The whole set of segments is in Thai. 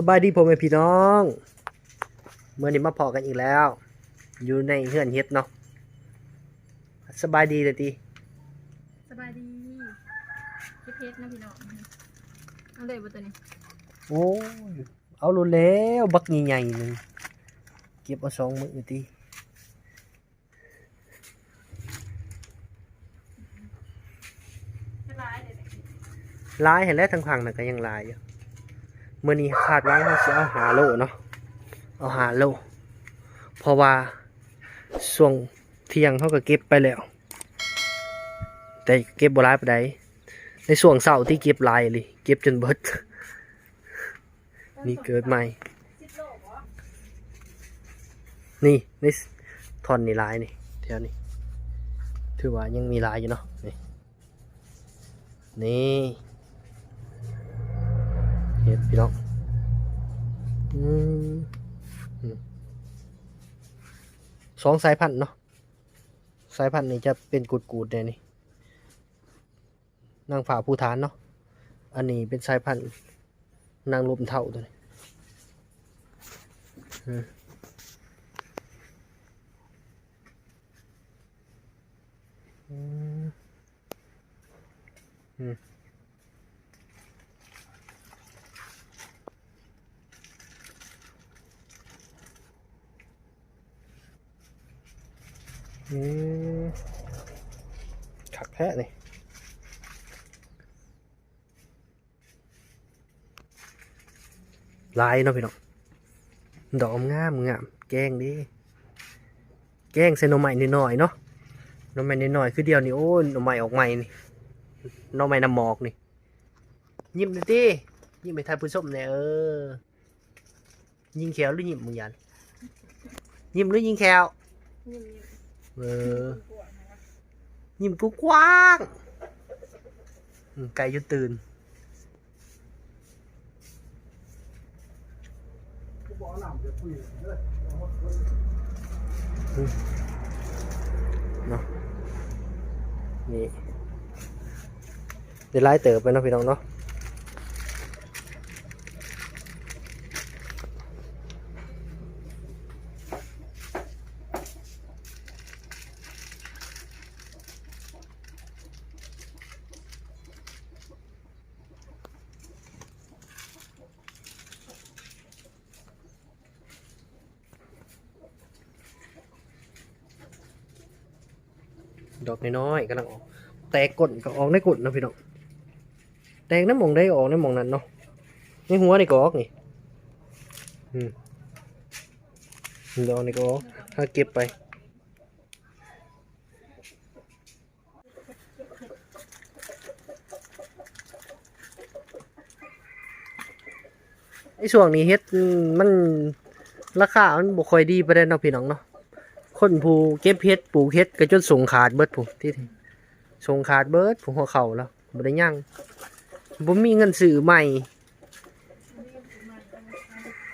สบายดีพ่อแม่พี่น้องเมื่อนี้มาพอกันอีกแล้ว อยู่ในเฮือนเฮ็ดเนาะสบายดีเลยทีสบายดีเพชรเพชรนะพี่น้องเอาเลยบ่ตัวนี้โอ้ยเอาโลแล้วบักใหญ่ๆหนึงเก็บเอาสองมือทีสบายเลยลายเห็นแล้วทางฝั่งน่ะก็ยังลายอยู่ เมื่อนี้คาดว่าเราจะเอาหาโลเนาะเอาหาโลเพราะว่าช่วงเที่ยงเขาก็เก็บไปแล้ว แต่เก็บบ่หลายปานใดในช่วงเสาร์ที่เก็บลายเลยเก็บจนเบิดนี่เกิดใหม่ นี่ในทอนนี่ลายนี่แถวนี้ถือว่ายังมีลายอยู่เนาะนี่นี่ ห็ดพี่น้องอืมอืมสองสายพันธุ์เนาะสายพันธุ์นี่จะเป็นกูดๆเนี่ยนี่นางฝ่าภูฐานเนาะอันนี้เป็นสายพันธุ์นางลมเท่าตัวนี้อืมอืมอืมอืม ขักแพะนี่ลายเนาะพี่น้องดอกงามงามแกงดิแกงใส่หน่อไม้นิดหน่อยๆเนาะหน้ำใหม่นิดหน่อยคือเดียวนี่โอ้ยหน้ำใหม่ออกใหม่นี่หน้ำใหม่น้ำหมอกนี่ ยิ้มหน่อยดิยิ้มไปทายผู้ชมเนี่ยเออยิงแขวหรือยิ้มมึงยันยิ้มหรือยิงแขวนิ่ม เออยิ้มกูกว้างไก่ยุตื่นเนาะนี่เดี๋ยวไล่เติบไปเนาะพี่น้องเนาะ ดอกน้อยๆกำลังออก แตกกดก็ออกในกดนะพี่น้องแตกน้ำหมองได้ออกในหมองนั้นเนาะในหัวนี่ก็ออกนี่อืมดอกนี่ก็ออกถ้าเก็บไปไอ้ช่วงนี้เฮ็ดมมันราคา มันบ่ค่อยดีไปได้เนาะพี่น้องเนาะ คนผู้เก็บเฮ็ดปลูกเฮ็ดก็จนส่งขาดเบิดผู้ที่ส่งขาดเบิดผู้หัวเข่าแล้วบ่ได้ยังบ่มีเงินซื้อใหม่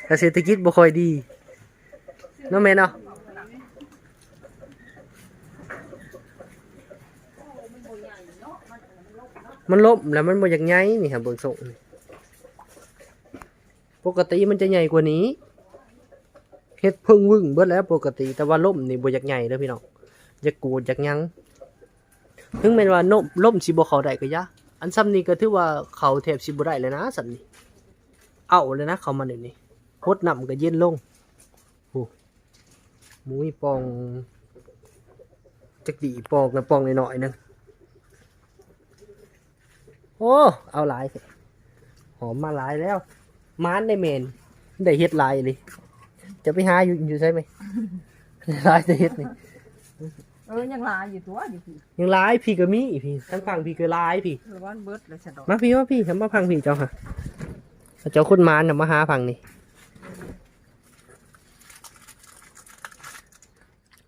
แต่เศรษฐกิจบ่ค่อยดีเนาะแม่เนาะมันล่มแล้วมันบ่อยากใหญ่นี่ครับเบิ่งส่งปกติมันจะใหญ่กว่านี้ เฮ็ดเพิ่งวึ่งเบิดแล้วปกติ แต่ว่าล่มนี่บ่อยากใหญ่เด้อพี่น้องอยากกูดอยากยังถึงแม้ว่าล่มล่มสิบ่เข้าได้ก็ยะอันซ้ำนี้ก็ถือว่าเขาแทบสิบ่ได้เลยนะสันนี่เอาเลยนะเขามาเดี๋ยวนี้พดน้ำก็เย็นลงโอ้หมุ้ยปองจักดีปองนะปองหน่อยๆนึงโอ้เอาหลายหอมมาหลายแล้วมานได้เมนได้เฮ็ดหลายเลย จะไปหาอยู่อยู่ใช่ไหมร้ายจะเฮ็ดนี่เออยังลายอยู่ตัวอยู่พี่ยังร้ายพี่ก็มีพี่ทั้งฟังพี่ก็ร้ายพี่หรือว่าเบิดเลยสะดอกมาพี่มาพี่ทำมาพังพี่เจ้าค่ะเจ้าคนมานน่ะมาหาพังนี่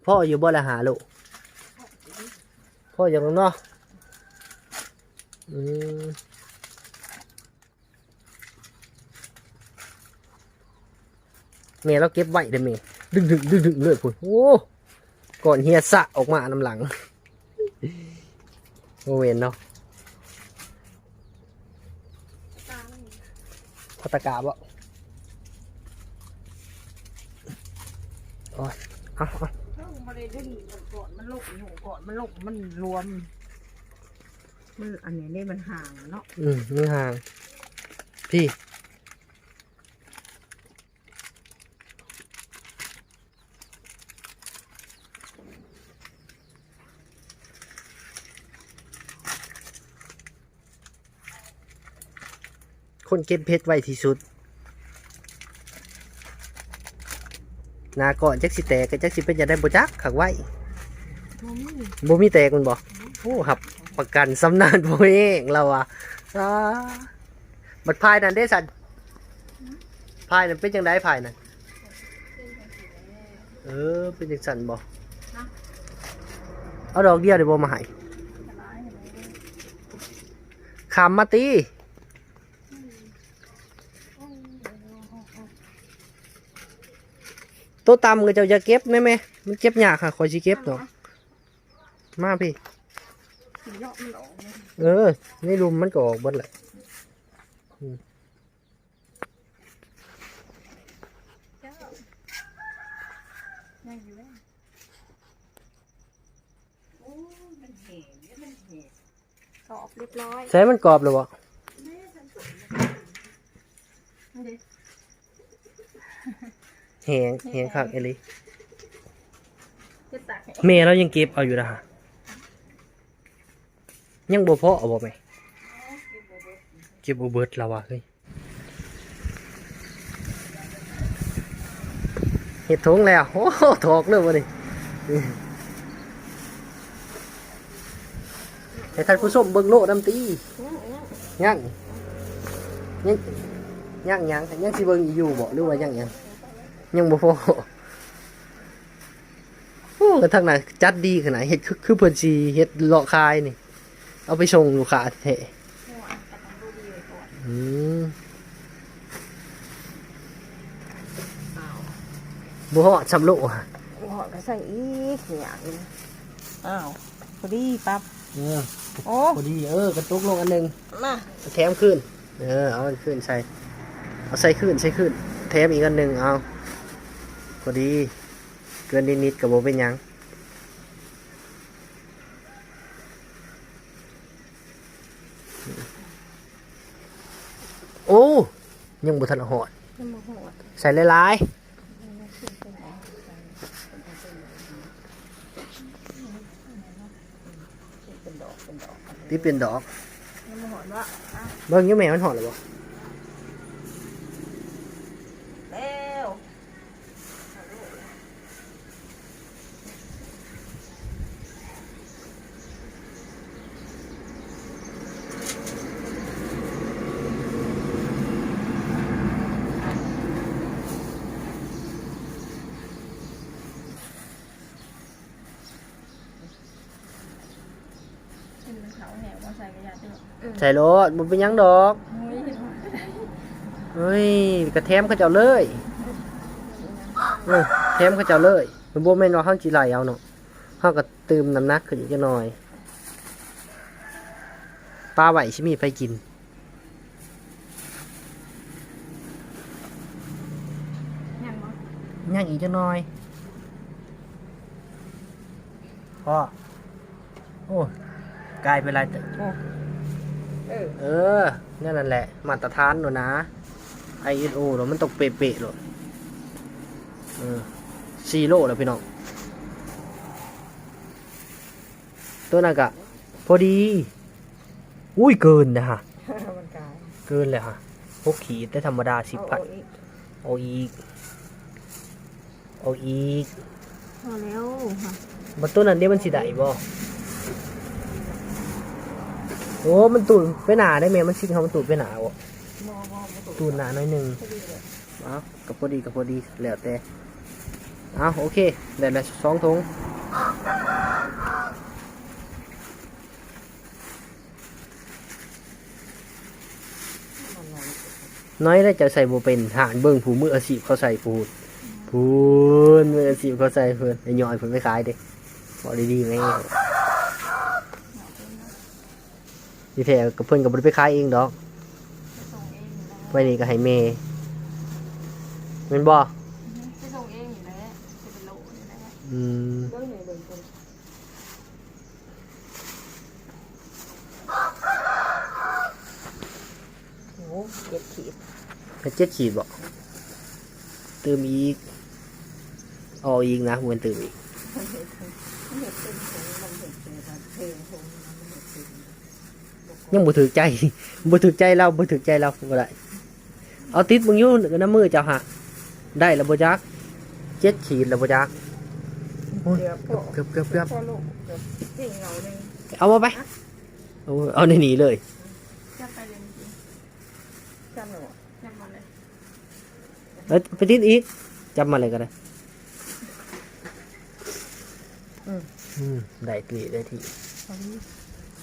พ่ออยู่บ่ละหาลูกพ่ออยู่ตรงนอกอืม แม่เราเก็บไว้เด้อแม่ดึงดึงดึงดึงเลยพุ่นโอ้ก่อนเฮียสะออกมาน้ำหลังโมเวนเนาะพัตกาบ่โอ้ยเอาเอามันเลยดึงก่อนมันลุกอยู่ก่อนมันลุกมันรวม มันอันนี้นี่มันห่างเนาะอืมมันห่าง พี่ คนเก็บเพชรไวที่สุด นาก่อนจักสิแตกกับจักสิเป็นจะได้บ่จักขักไว้บ่มีแตกมันบ่โอ้ครับประกันสำนานบ่เองเราอะอ่าบัดพายนั่นได้สันพายนั่นเป็นจังไดพายนั่นเออเป็นจังสันบ่เอาดอกเดียวเดี๋ยวบ่มาให้ขามมาตี ตัวตำก็เจ้าจะเก็บไหมแม่มันเก็บยากค่ะคอยสิเก็บดอกมาพี่ เออในรุมมันก็ออกบดแหละแล้วโอ้ยมันแห้งเนี่ยมันกรอบเรียบร้อยใช้มันกรอบเลยวะ แหงแหงคักเอหลิจะตักให้แม่เรายังเก็บเอาอยู่นะฮะยังบ่พอเอาบ่แม่เก็บบ่เบิดแล้ววะเฮ้ยเห็ดทงแล้ว โอ้โหถอกเลยวะนี่ให้ท่านผู้ชมเบิ่งโลน้ำตียังยังยังยังยังสิเบิ่งอีกอยู่บ่หรือว่ายังยัง ยังบ่พอโอ้กระทั่งน่ะจัดดีขนาดเฮ็ดคือคือเพิ่นสิเฮ็ดเลาะคายนี่ เอาไปส่งลูกค้าแท้หัวแต่ต้องดูดีไว้ก่อนอืมบ่ฮอดสำโลอะหอดก็ใส่อีกอย่างหนึงอ้าวพอดีปั๊บเออโอ้พอดีเออกระตุกลงอันหนึงมาแถมขึ้นเออเอามันขึ้นใส่เอาใส่ขึ้นใส่ขึ้นแถมอีกอันหนึ่งเอาพ อดี เกินนิดๆกับโบเป็นหยังโอ้ยังบุทันหอดน้ำมันหอดใส่หลายๆที่เป็นดอกน้ำมันหอดว่าเบิ่งอยังแม่มันหอดหรือเปล่า เป็นเขาแหวว่าใส่กระยาเด้อใส่รถมันเป็นหยังดอกเฮ้ยเห็นว่าเฮ้ยกระแทมเขาเจ้าเลยเออแทมเขาเจ้าเลยมันบ่แม่นว่าเฮาสิไหลเอาเนาะเฮาก็ตืมน้ำหนักขึ้นอีกจักหน่อยปลาไหวสิมีไปกิน ยังบ่ย่างอีกจักหน่อยพ่อโอ้ กลายเป็นไรแต่เออเออนั่นนั่นแหละ มาตรฐานหนูนะ ISO หรอมันตกเป๊ะๆหรอเออซีโร่แล้วพี่น้องตัวนั้นกะพอดี อุ้ยเกินนะฮะมันกลายเกินเลยฮะพวกขีดได้ธรรมดาสิบพันเอาอีกเอาอีกเอาอีกพอแล้วค่ะมันตัวนั้นเดี๋ยวมันสิได้บ่ โอ้มันตูดไปหนาได้ไหมมันชิงเขามันตูดไปหนาวะมอมอมาตุตูนหนาหน่อยหนึ่งพอดีเลยเอากับพอดีกับพอดีแล้วแต่เอาโอเคได้ละสองถุงมันน้อยน้อยได้จะใส่โบเป็นหานเบิ้งผู้มืออาชีพเขาใส่พูดพูนมืออาชีพเขาใส่เพื่อนไอ้ย่อยเพื่อนไม่ขายเด้บอกดีๆไหม ดีแท้กับเพื่อนกับบริไปขายเองดอกส่งเองอยู่แล้วไว้นี่ก็ให้เมย์แมันบ่ไปส่งเองอยู่แล้วจะเป็นโลอืมเบิ่งนี่เบิ่งคนโอ้เจ็ดขีดเป็นเจ็ดขีดบ่เติมอีกเอาอีกนะเหมือนเติมอีก มันเห็ดมันเห็ดเป็นผงมันเห็ดเป็นแบบเพลงผงมันเห็ดเป็น ยังบ่ถือใจบ่ถือใจเราบ่ถือใจเราบ่ได้เอาติดมึงอยู่น้ำมือเจ้าหะได้แล้วบ่จักเจ็ดขีดแล้วบ่จักโอ้ยเกือบพอเกือบเกือบเกือบพอลูกเกือบจริงเราเลยเอามาไปเอาเอาในนี้เลยจับไปเลยจริงจำหนูๆจับมาเลยแล้วไปติดอีกจับมาเลยก็ได้อืมอืมได้ตีได้ที่พอดี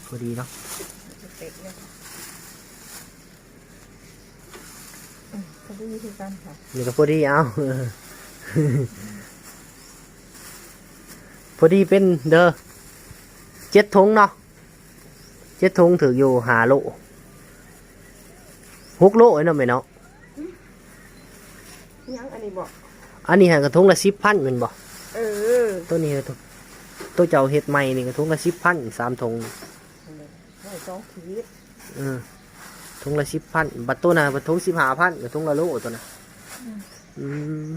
พอดีเนาะ จะเตะเนี่ยอืมพอดีคือกันค่ะนี่ก็พอดีเอาพอดีเป็นเด้อเจ็ดทงเนาะเจ็ดทงถืออยู่หาโลหกโลไอ้เนาะไหมเนาะยังอันนี้บอกอันนี้หากระทงละสิบพันแมันบ่เออตัวนี้ตัวตัวเจ้าเฮ็ดใหม่นี่กระทงละสิบพันสามทง ไม่สองขีดเออทงละสิบพันบัตรตัวน่ะบัตรทงสิบห้าพันกระทงละโลตัวน่ะอืม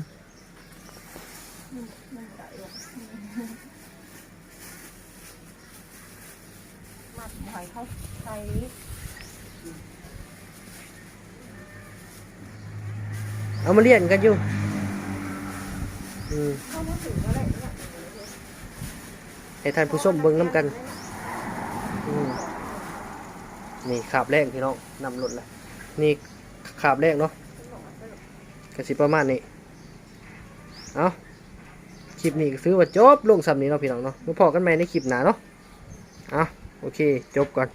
มัดหอยเข้าใส่เอามาเรียนกันอยู่อืมเข้ามาถึงอะไรเนี่ยให้ท่านผู้ชมเบิ่งน้ำกัน อืม นี่ขาบแรกพี่น้องนำรถเลยนี่ขาบแรกเนาะกระสิประมาณนี้เอาคลิปนี้ก็ซื้อว่าจบลงสำนี้เนาะพี่น้องเนาะมาพอกันใหม่ในคลิปหน้าเนาะเอาโอเค จบก่อน